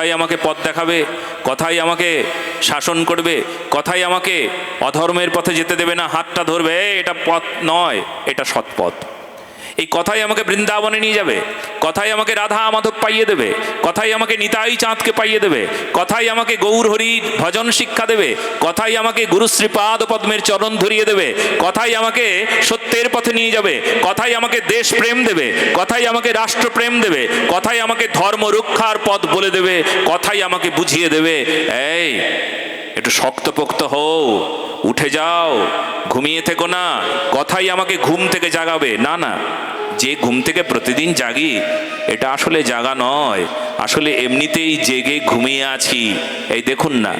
কথাই আমাকে পথ দেখাবে কথাই আমাকে শাসন করবে কথাই আমাকে অধর্মের পথে যেতে দেবে না হাতটা ধরবে "এই, এটা পথ নয় এটা সৎ পথ এই কথাই আমাকে বৃন্দাবনে নিয়ে যাবে কথাই আমাকে রাধা মাধব পাইয়ে দেবে কথাই আমাকে নিতাই চাঁদকে পাইয়ে দেবে কথাই আমাকে গৌর হরির ভজন শিক্ষা দেবে কথাই আমাকে গুরু শ্রীপাদ পদ্মের চরণ ধরিয়ে দেবে কথাই আমাকে সত্যের পথে নিয়ে যাবে কথাই আমাকে দেশ প্রেম দেবে কথাই আমাকে রাষ্ট্রপ্রেম দেবে কথাই আমাকে ধর্ম রক্ষার পথ বলে দেবে কথাই আমাকে বুঝিয়ে দেবে এই একটু শক্তপোক্ত হও, উঠে যাও, ঘুমিয়ে থেকো না, কথাই আমাকে ঘুম থেকে জাগাবে। না না, যে ঘুম থেকে প্রতিদিন জাগি, এটা আসলে জাগা নয়, আসলে এমনিতেই জেগে ঘুমিয়ে আছি। এই দেখুন না,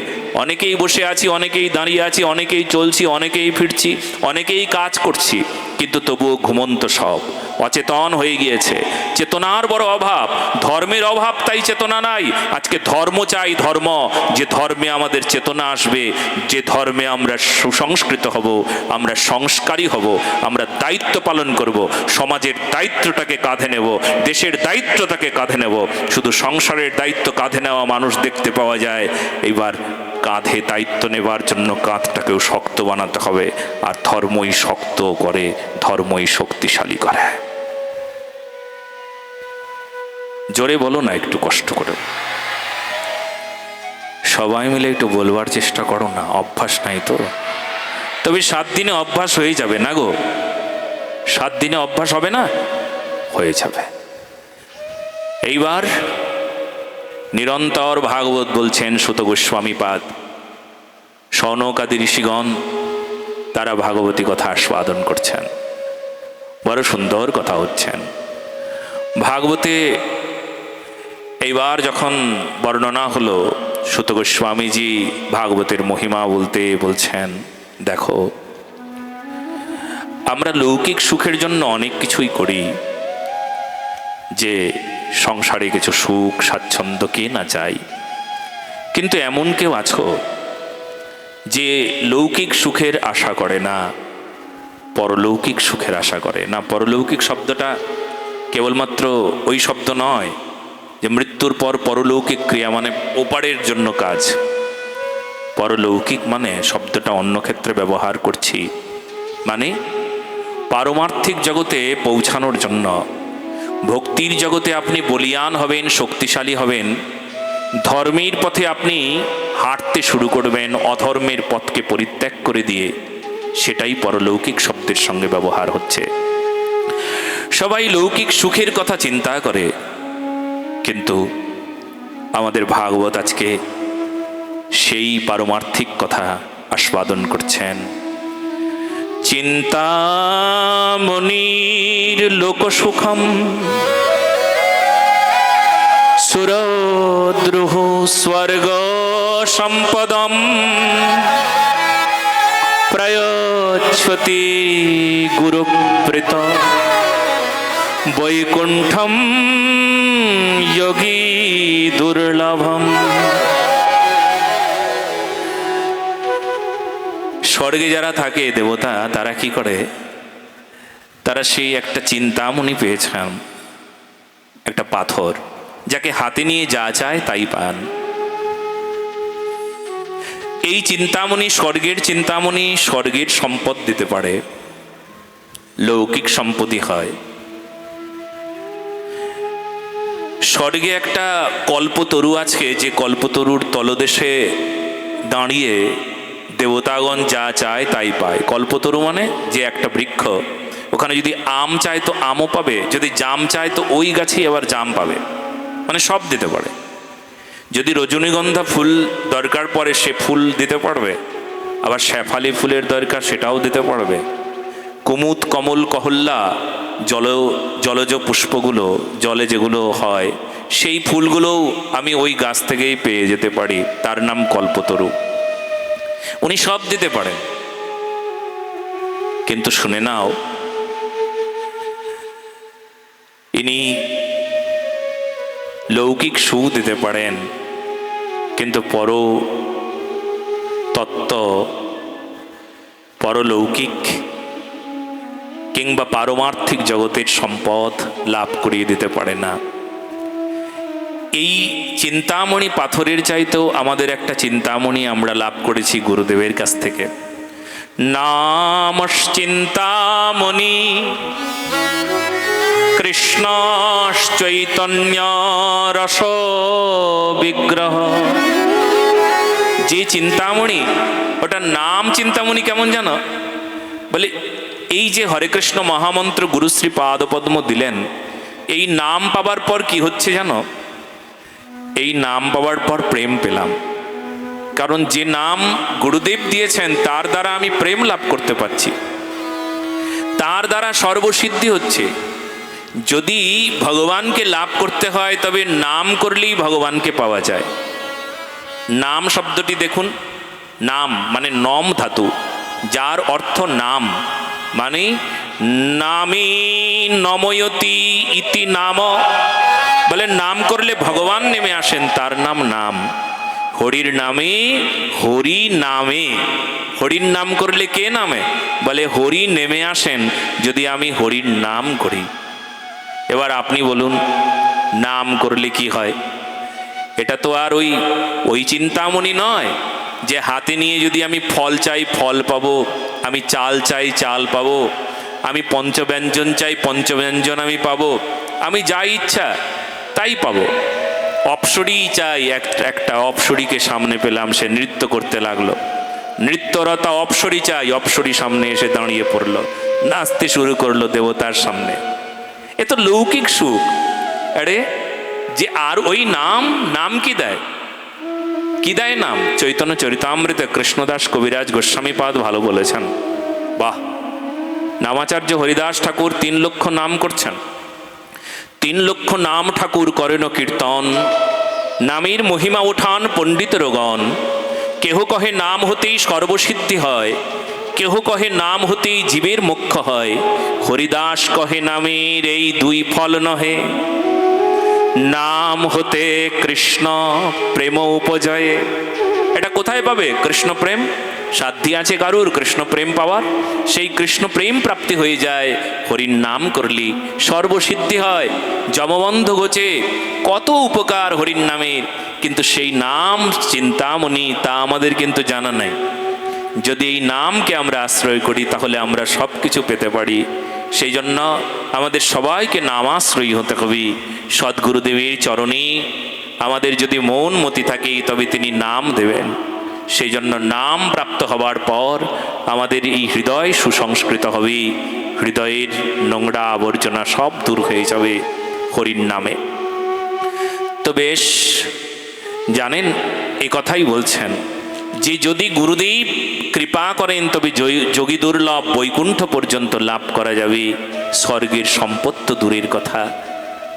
অনেকেই বসে আছি, অনেকেই দাঁড়িয়ে আছি, অনেকেই চলছি, অনেকেই ফিরছি, অনেকেই কাজ করছি, কিন্তু তবুও ঘুমন্ত সব। অচেতন হয়ে গিয়েছে। চেতনার বড় অভাব, ধর্মের অভাব তাই চেতনা নাই। আজকে ধর্ম চাই, ধর্ম। যে ধর্মে আমাদের চেতনা আসবে, যে ধর্মে আমরা সুসংস্কৃত হব, আমরা সংস্কারী হব, আমরা দায়িত্ব পালন করব, সমাজের দায়িত্বটাকে কাঁধে নেব, দেশের দায়িত্বটাকে কাঁধে নেব। শুধু সংসারের দায়িত্ব কাঁধে নেওয়া মানুষ দেখতে পাওয়া যায়। এবার কাঁধে দায়িত্ব নেবার জন্য কাঁধটাকেও শক্ত বানাতে হবে। আর ধর্মই শক্ত করে, ধর্মই শক্তিশালী করে। জোরে বলো না, একটু কষ্ট করে। সবাই মিলে একটু বলবার চেষ্টা করো না, অভ্যাস নাই তো। তবে সাত দিনে অভ্যাস হয়ে যাবে না গো। সাত দিনে অভ্যাস হবে না? হয়ে যাবে। এইবার নিরন্তর ভাগবত বলছেন সুত গোস্বামী পাদ। সনকাদি ঋষিগণ, তারা ভাগবতী কথা আস্বাদন করছেন। বড় সুন্দর কথা হচ্ছেন। ভাগবতে এইবার যখন বর্ণনা হলো, সুত গোস্বামীজি ভাগবতের মহিমা বলতে বলছেন, দেখো, আমরা লৌকিক সুখের জন্য অনেক কিছুই করি, যে সংসারে কিছু সুখ, স্বাচ্ছন্দ্য কে না চাই কিন্তু এমন কেউ আছো, যে লৌকিক সুখের আশা করে না, পরলৌকিক সুখের আশা করে না। পরলৌকিক শব্দটা কেবলমাত্র ওই শব্দ নয় যে মৃত্যুর পর পরলৌকিক ক্রিয়া মানে ওপারের জন্য কাজ। পরলৌকিক মানে শব্দটা অন্য ক্ষেত্রে ব্যবহার করছি। মানে পারমার্থিক জগতে পৌঁছানোর জন্য। ভক্তির জগতে আপনি বলিয়ান হবেন, শক্তিশালী হবেন। ধর্মের পথে আপনি হাঁটতে শুরু করবেন, অধর্মের পথকে পরিত্যাগ করে দিয়ে। সেটাই পরলৌকিক শব্দের সঙ্গে ব্যবহার হচ্ছে। সবাই লৌকিক সুখের কথা চিন্তা করে। কিন্তু আমাদের ভাগবত আজকে সেই পারমার্থিক কথা আস্বাদন করছেন। চিন্তামণির লোকসুখম সুরদ্রুহ স্বর্গ সম্পদম প্রয়চ্ছতি গুরুপ্রীত বৈকুণ্ঠম যোগী দুর্লভম স্বর্গে যারা থাকে দেবতা তারা কি করে তারা সেই একটা চিন্তামণি পেয়েছেন একটা পাথর যাকে হাতে নিয়ে যা চায় তাই পান এই চিন্তামণি স্বর্গের চিন্তামণি স্বর্গের সম্পদ দিতে পারে। লৌকিক সম্পত্তি হয়। স্বর্গে একটা কল্পতরু আছে, যে কল্পতরুর তলদেশে দাঁড়িয়ে দেবতাগণ যা চায় তাই পায়। কল্পতরু মানে যে একটা বৃক্ষ। ওখানে যদি আম চায় তো আমও পাবে, যদি জাম চায় তো ওই গাছেই আবার জাম পাবে। মানে সব দিতে পারে। যদি রজনীগন্ধা ফুল দরকার পড়ে সে ফুল দিতে পারবে, আবার শেফালি ফুলের দরকার সেটাও দিতে পারবে। কুমুদ কমল কহল্লা, জল, জলজ পুষ্পগুলো, জলে যেগুলো হয় সেই ফুলগুলোও আমি ওই গাছ থেকেই পেয়ে যেতে পারি। তার নাম কল্পতরু। উনি সব দিতে পারেন। কিন্তু শুনে নাও, ইনি লৌকিক সুখ দিতে পারেন, কিন্তু পর তত্ত্ব পরলৌকিক কিংবা পারমার্থিক জগতের সম্পদ লাভ করিয়ে দিতে পারে না। এই চিন্তামণি পাথরের চাইতেও আমাদের একটা চিন্তামণি আমরা লাভ করেছি গুরুদেবের কাছ থেকে। নামশ্চিন্তামণি কৃষ্ণশ্চৈতন্য রস বিগ্রহ। যে চিন্তামণি, ওটা নাম চিন্তামণি কেমন জানো? বলে, এই যে হরে কৃষ্ণ মহামন্ত্র গুরুশ্রী পাদপদ্ম দিলেন, এই নাম পাবার পর কি হচ্ছে জানো? এই নাম পাওয়ার পর প্রেম পেলাম। কারণ যে নাম গুরুদেব দিয়েছেন, তার দ্বারা আমি প্রেম লাভ করতে পারছি। তার দ্বারা সর্বসিদ্ধি হচ্ছে। যদি ভগবানকে লাভ করতে হয়, তবে নাম করলেই ভগবানকে পাওয়া যায়। নাম শব্দটি দেখুন। নাম মানে নম ধাতু, যার অর্থ নাম। মানে নামি নময়তি ইতি নাম। বলে, নাম করলে ভগবান নেমে আসেন, তার নাম নাম। হরির নামে, হরি নামে। হরির নাম করলে কে নামে? বলে, হরি নেমে আসেন, যদি আমি হরির নাম করি। এবার আপনি বলুন, নাম করলে কি হয়? এটা তো আর ওই ওই চিন্তামণি নয় যে হাতে নিয়ে যদি আমি ফল চাই, ফল পাবো, আমি চাল চাই, চাল পাবো, আমি পঞ্চব্যঞ্জন চাই, পঞ্চব্যঞ্জন আমি পাবো, আমি যা ইচ্ছা তাই পাবো। অপসরি চাই এক- একটা অপসরীকে সামনে পেলাম, সে নৃত্য করতে লাগল। নৃত্যরতা অপসরি চাই, অপসরি সামনে এসে দাঁড়িয়ে পড়ল। নাচতে শুরু করল দেবতার সামনে। এ তো লৌকিক সুখ। আরে, যে আর ওই নাম নাম কি দেয়? কি দেয় নাম? চৈতন্য চরিতামৃত, কৃষ্ণদাস কবিরাজ গোস্বামী পাদ ভালো বলেছেন। বাহ! নামাচার্য হরিদাস ঠাকুর তিন লক্ষ নাম করছেন। তিন লক্ষ নাম ঠাকুর করেন কীর্তন। নামের মহিমা উঠান পণ্ডিত রগণ। কেহ কহে নাম হতেই সর্বসিদ্ধি হয়। কেহ কহে নাম হতেই জীবের মুখ্য হয়। হরিদাস কহে নামের এই দুই ফল নহে। নাম হতে কৃষ্ণ প্রেম উপজয়ে। এটা কোথায় পাবে কৃষ্ণ প্রেম? সাধ্যি আছে কারুর? কৃষ্ণ প্রেম পাওয়ার। সেই কৃষ্ণ প্রেম প্রাপ্তি হয়ে যায়। হরির নাম করলি, সর্বসিদ্ধি হয়। জমবন্ধ গোচে কত উপকার হরির নামের। কিন্তু সেই নাম চিন্তামণি, তা আমাদের কিন্তু জানা নাই। যদি এই নামকে আমরা আশ্রয় করি, তাহলে আমরা সব কিছু পেতে পারি। সেই জন্য আমাদের সবাইকে নামাশ্রয়ী হতে হবে। সদ্গুরুদেবের চরণে আমাদের যদি মন মতি থাকে, তবে তিনি নাম দেবেন। সেই জন্য নাম প্রাপ্ত হবার পর আমাদের এই হৃদয় সুসংস্কৃত হবে। হৃদয়ের নোংরা আবর্জনা সব দূর হয়ে যাবে হরির নামে। তো বেশ, জানেন এই কথাই বলছেন, যে যদি গুরুদেব কৃপা করেন, তবে যোগী দুর্লভ বৈকুণ্ঠ পর্যন্ত লাভ করা যাবে। স্বর্গের সম্পত্ত দূরের কথা।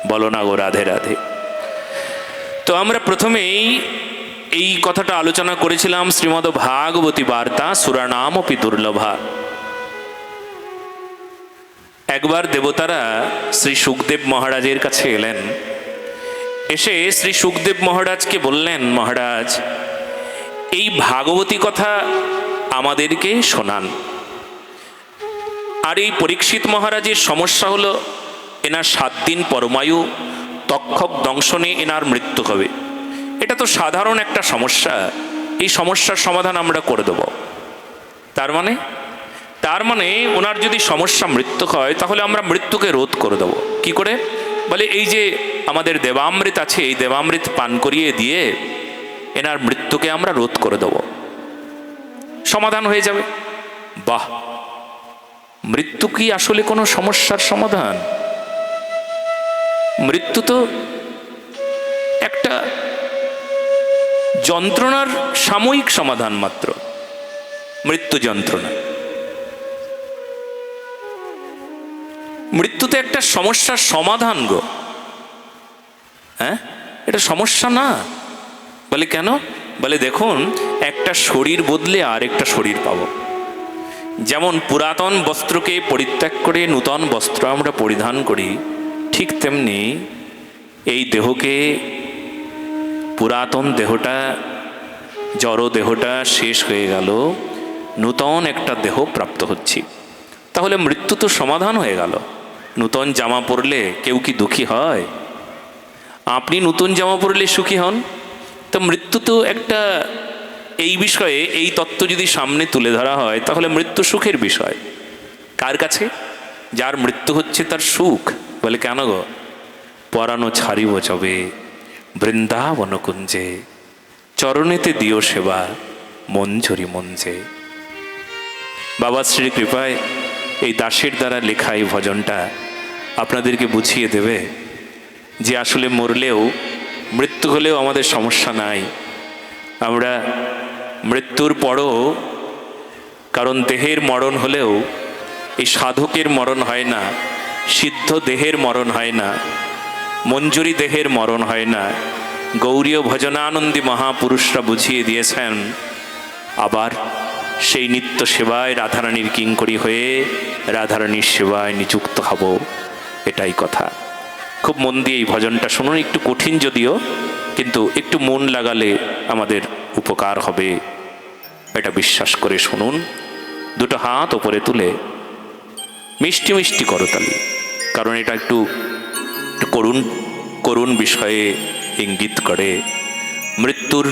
বলো না গো রাধে রাধে। তো আমরা প্রথমেই এই কথাটা আলোচনা করেছিলাম শ্রীমদ ভাগবতী বার্তা সুরানামপি দুর্লভা। একবার দেবতারা শ্রী সুখদেব মহারাজের কাছে এলেন। এসে শ্রী সুখদেব মহারাজকে বললেন, মহারাজ, এই ভাগবতী কথা আমাদেরকে শোনান। আর এই পরীক্ষিত মহারাজের সমস্যা হলো, এনার সাত দিন পরমায়ু, তক্ষক দংশনে এনার মৃত্যু হবে। এটা তো সাধারণ একটা সমস্যা। এই সমস্যার সমাধান আমরা করে দেব। তার মানে? তার মানে ওনার যদি সমস্যা মৃত্যু হয়, তাহলে আমরা মৃত্যুকে রোধ করে দেবো। কি করে? বলে এই যে আমাদের দেবামৃত আছে, এই দেবামৃত পান করিয়ে দিয়ে এনার মৃত্যুকে আমরা রোধ করে দেব। সমাধান হয়ে যাবে। বাহ! মৃত্যু কি আসলে কোনো সমস্যার সমাধান? মৃত্যু তো একটা যন্ত্রণার সাময়িক সমাধান মাত্র। মৃত্যু যন্ত্রণা। মৃত্যুতে একটা সমস্যার সমাধান গো। হ্যাঁ? এটা সমস্যা না। বলে কেন? বলে দেখুন, একটা শরীর বদলে আর একটা শরীর পাব। যেমন পুরাতন বস্ত্রকে পরিত্যাগ করে নূতন বস্ত্র আমরা পরিধান করি, ঠিক তেমনি এই দেহকে পুরাতন দেহটা, জড় দেহটা শেষ হয়ে গেল, নূতন একটা দেহ প্রাপ্ত হচ্ছি। তাহলে মৃত্যু তো সমাধান হয়ে গেল। নূতন জামা পরলে কেউ কি দুঃখী হয়? আপনি নতুন জামা পরলে সুখী হন? তো মৃত্যু তো একটা, এই বিষয়ে, এই তত্ত্ব যদি সামনে তুলে ধরা হয়, তাহলে মৃত্যু সুখের বিষয়। কার কাছে? যার মৃত্যু হচ্ছে তার সুখ। বলে, কেন গো? পরানো ছাড়িব চবে বৃন্দাবন কুঞ্জে, চরণেতে দিও সেবা মঞ্জরি মঞ্জে বাবা, শ্রী কৃপায় এই দাসের দ্বারা লেখা এই ভজনটা আপনাদেরকে বুঝিয়ে দেবে যে আসলে মরলেও, মৃত্যু হলেও আমাদের সমস্যা নাই। আমরা মৃত্যুর পরও কারণ দেহের মরণ হলেও এই সাধকের মরণ হয় না, সিদ্ধ দেহের মরণ হয় না। মঞ্জুরি দেহের মরণ হয় না। গৌরীয় ভজনানন্দী মহাপুরুষরা বুঝিয়ে দিয়েছেন, আবার সেই নিত্য সেবায় রাধারানীর কিঙ্করী হয়ে রাধারানীর সেবায় নিযুক্ত হব। এটাই কথা। খুব মন দিয়ে এই ভজনটা শুনুন, একটু কঠিন যদিও, কিন্তু একটু মন লাগালে আমাদের উপকার হবে। এটা বিশ্বাস করে শুনুন, দুটো হাত ওপরে তুলে। মিষ্টি মিষ্টি করতালি, কারণ এটা একটু করুণ করুণ বিষয়ে ইঙ্গিত করে। মৃত্যুর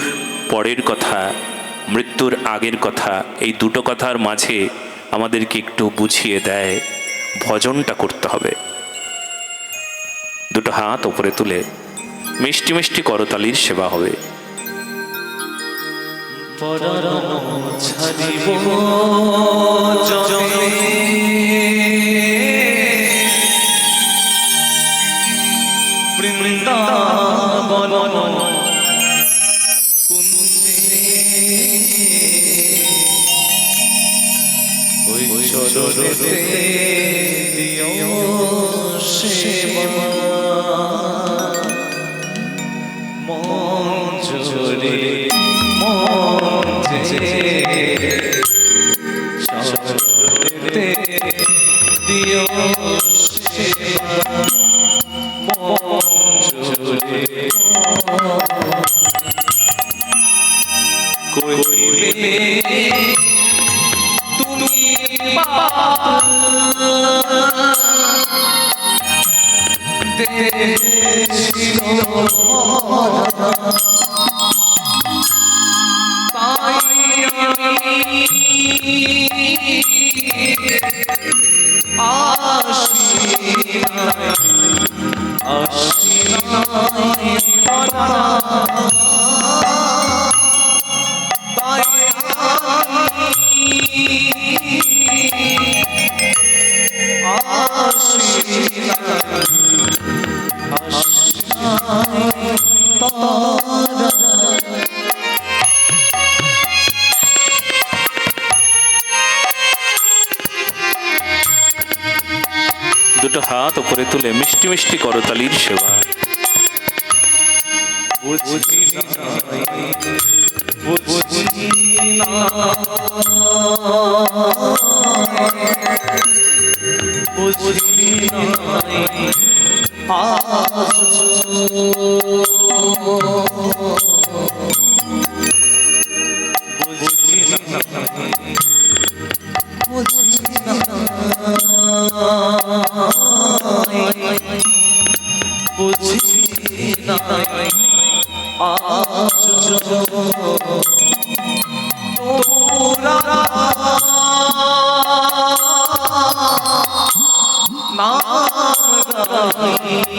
পরের কথা, মৃত্যুর আগের কথা, এই দুটো কথার মাঝে আমাদেরকে একটু বুঝিয়ে দেয়। ভজনটা করতে হবে। দুটো হাত ওপরে তুলে, মিষ্টি মিষ্টি করতালির সেবা হবে। ছাড়িব বৃন্দাবন। কুঞ্জে ওই চরণেতে দিও সেবা দুটো হাত উপরে তুলে মিষ্টি মিষ্টি করতালির সেবা। বুঝি না বুঝি না। নাম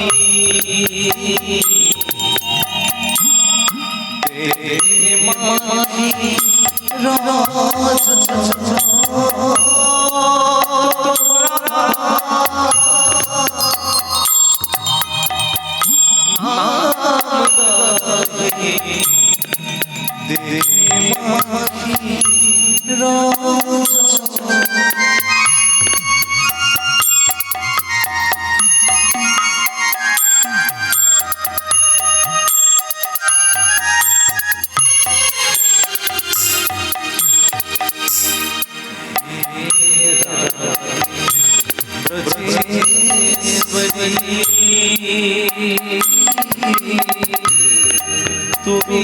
তুমি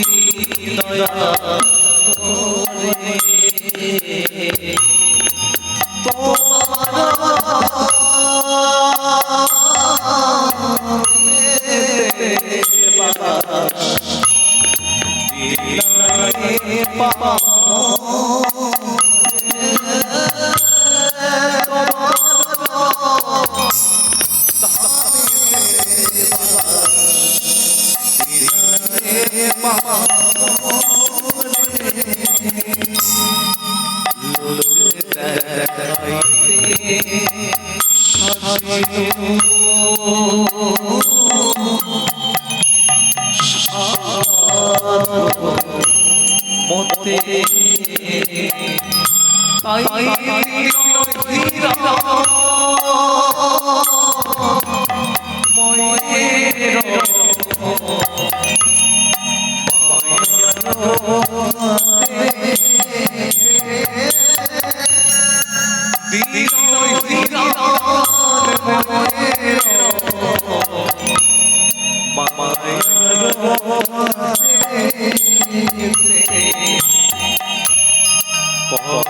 দয়া কুঞ্জে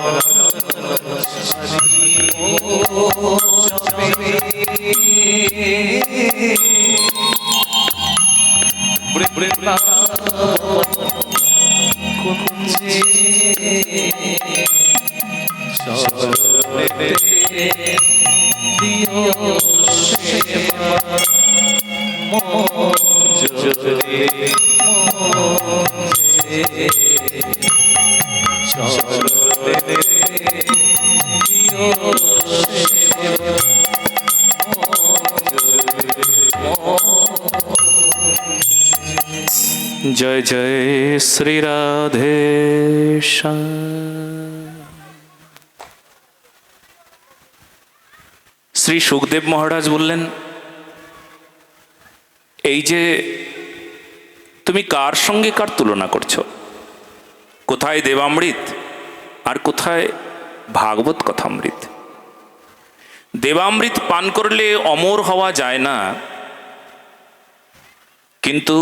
জয় শ্রী রাধে শ্রী সুখদেব মহারাজ বললেন, এই যে তুমি কার সঙ্গে কার তুলনা করছ? কোথায় দেবামৃত আর কোথায় ভাগবত কথামৃত? দেবামৃত পান করলে অমর হওয়া যায় না, কিন্তু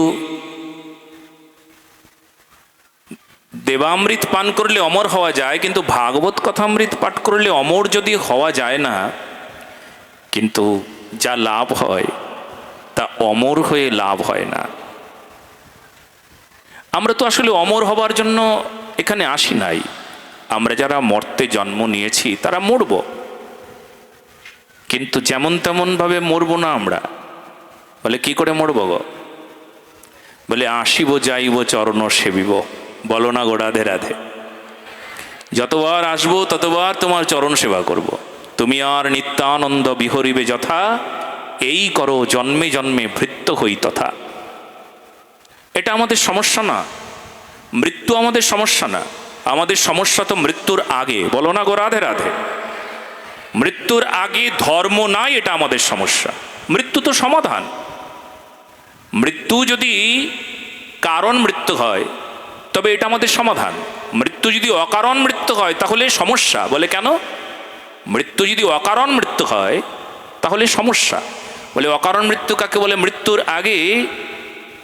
দেবামৃত পান করলে অমর হওয়া যায়, কিন্তু ভাগবত কথামৃত পাঠ করলে অমর যদি হওয়া যায় না, কিন্তু যা লাভ হয়, তা অমর হয়ে লাভ হয় না। আমরা তো আসলে অমর হবার জন্য এখানে আসি নাই। আমরা যারা মর্তে জন্ম নিয়েছি, তারা মরব। কিন্তু যেমন তেমনভাবে মরব না আমরা। বলে কি করে মরব গো? বলে, আসিব, যাইব, চরণ সেবিব। বলো না গো রাধে রাধে। যতবার আসব, ততবার তোমার চরণ সেবা করব। তুমি আর নিত্যানন্দ বিহরিবে যথা, এই করো জন্মে জন্মে ভৃত্য হই তথা। এটা আমাদের সমস্যা না। মৃত্যু আমাদের সমস্যা না। আমাদের সমস্যা তো মৃত্যুর আগে। বলো না গো রাধে রাধে। মৃত্যুর আগে ধর্ম নাই, এটা আমাদের সমস্যা। মৃত্যু তো সমাধান। মৃত্যু যদি কারণ মৃত্যু হয় তবে এটা আমাদের সমাধান। মৃত্যু যদি অকারণ মৃত্যু হয়, তাহলে সমস্যা। বলে কেন? মৃত্যু যদি অকারণ মৃত্যু হয়, তাহলে সমস্যা। বলে অকারণ মৃত্যু কাকে বলে? মৃত্যুর আগে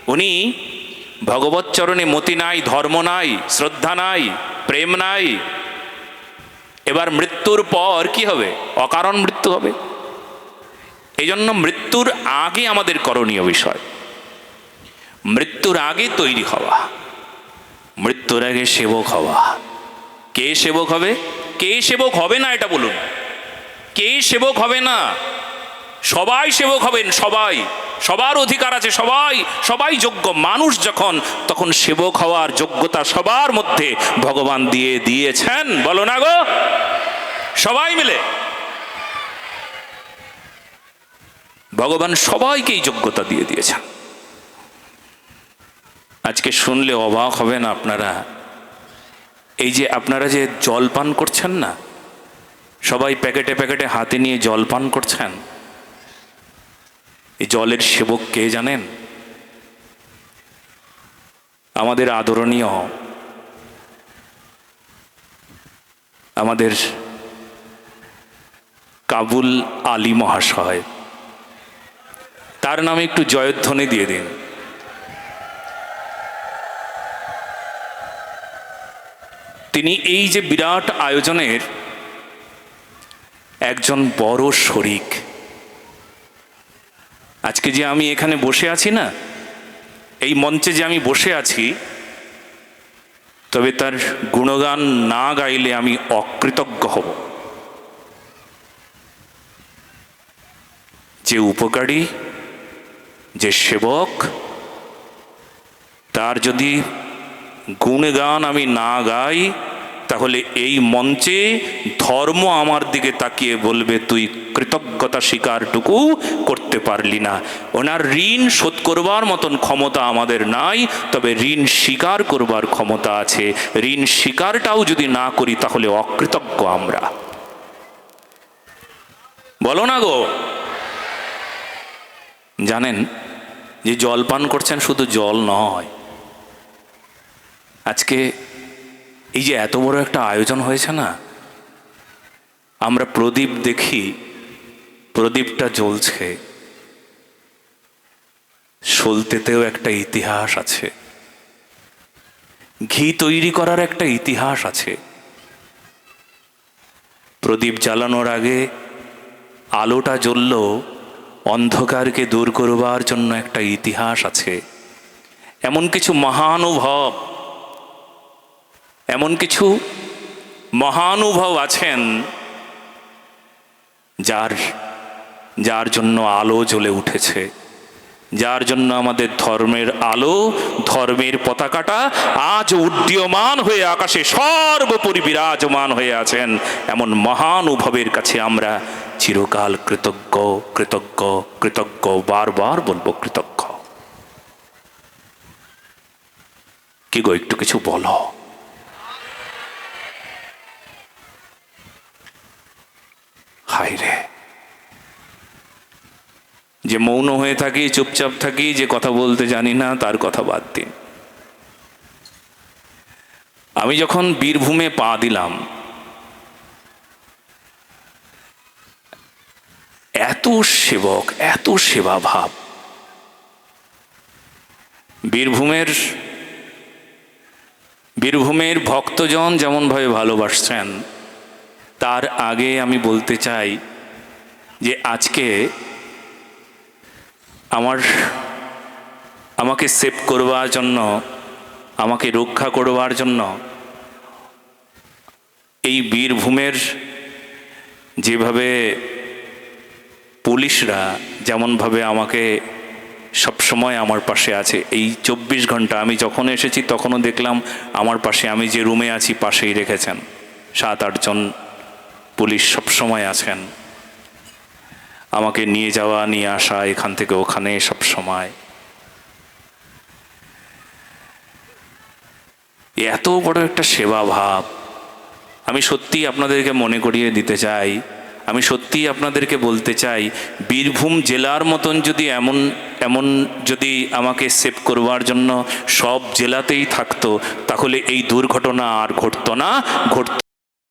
উনি ভগবত চরণে মতি নাই, ধর্ম নাই, শ্রদ্ধা নাই, প্রেম নাই। এবার মৃত্যুর পর কি হবে? অকারণ মৃত্যু হবে। এই জন্য মৃত্যুর আগে আমাদের করণীয় বিষয়। মৃত্যুর আগে তৈরি হওয়া। মৃত্যুর আগে সেবক হওয়া। কে সেবক হবে? কে সেবক হবে না এটা বলুন। কে সেবক হবে না? সবাই সেবক হবেন, সবাই। সবার অধিকার আছে, সবাই। সবাই যোগ্য মানুষ যখন, তখন সেবক হওয়ার যোগ্যতা সবার মধ্যে ভগবান দিয়ে দিয়েছেন। বলো না গো। সবাই মিলে। ভগবান সবাইকেই যোগ্যতা দিয়ে দিয়েছেন। আজকে শুনলে অবাক হবেন আপনারা। এই যে আপনারা যে জল পান করছেন না, সবাই প্যাকেটে প্যাকেটে হাতে নিয়ে জল পান করছেন। এই জলের সেবক কে জানেন? আমাদের আদরণীয়, আমাদের কাবুল আলী মহাশয়। তার নামে একটু জয়ধ্বনি দিয়ে দিন। তিনি এই যে বিরাট আয়োজনের একজন বড় শরিক। আজকে যে আমি এখানে বসে আছি না, এই মঞ্চে যে আমি বসে আছি, তবে তার গুণগান না গাইলে আমি অকৃতজ্ঞ হব। যে উপকারী, যে সেবক, তার যদি গুণগান আমি না গাই, তাহলে এই মঞ্চে ধর্ম আমার দিকে তাকিয়ে বলবে, তুই কৃতজ্ঞতা স্বীকারটুকু করতে পারলি না। ওনার ঋণ শোধ করবার মতন ক্ষমতা আমাদের নাই, তবে ঋণ স্বীকার করবার ক্ষমতা আছে। ঋণ স্বীকারটাও যদি না করি, তাহলে অকৃতজ্ঞ আমরা। বলো না গো। জানেন, যে জল পান করছেন শুধু জল নয় আজকে এই যে এত বড় একটা আয়োজন হয়েছে না, আমরা প্রদীপ দেখি, প্রদীপটা জ্বলছে। সলতেতেও একটা ইতিহাস আছে। ঘি তৈরি করার একটা ইতিহাস আছে। প্রদীপ জ্বালানোর আগে আলোটা জ্বলল, অন্ধকারকে দূর করবার জন্য একটা ইতিহাস আছে। এমন কিছু মহানুভব এমন কিছু মহানুভব আছেন যার যার জন্য আলো জ্বলে উঠেছে, যার জন্য আমাদের ধর্মের আলো, ধর্মের পতাকাটা আজ উড্ডীয়মান হয়ে আকাশে সর্বোপরি বিরাজমান হয়ে আছেন। এমন মহানুভবের কাছে আমরা চিরকাল কৃতজ্ঞ কৃতজ্ঞ কৃতজ্ঞ, বারবার বলব কৃতজ্ঞ। কি গো, একটু কিছু বলো। হায় রে। যে মৌন হয়ে থাকি, চুপচাপ থাকি, যে কথা বলতে জানি না, তার কথা বাদ দিন। আমি যখন বীরভূমে পা দিলাম, এত সেবক, এত সেবা ভাব বীরভূমের বীরভূমের ভক্তজন যেমনভাবে ভালোবাসছেন তার আগে আমি বলতে চাই যে আজকে আমার আমাকে সেভ করবার জন্য, আমাকে রক্ষা করবার জন্য এই বীরভূমের যেভাবে পুলিশরা যেমনভাবে আমাকে সবসময় আমার পাশে আছে, এই চব্বিশ ঘণ্টা আমি যখন এসেছি তখনও দেখলাম আমার পাশে, আমি যে রুমে আছি পাশেই রেখেছেন, সাত আটজন পুলিশ সবসময় আছেন। আমাকে নিয়ে যাওয়া, নিয়ে আসা, এখান থেকে ওখানে সব সময়। এত বড় একটা সেবা ভাব। আমি সত্যি আপনাদেরকে মনে করিয়ে দিতে চাই। আমি সত্যি আপনাদেরকে বলতে চাই, বীরভূম জেলার মতন যদি এমন এমন যদি আমাকে সেভ করবার জন্য সব জেলাতেই থাকতো, তাহলে এই দুর্ঘটনা আর ঘটতো না, ঘটতো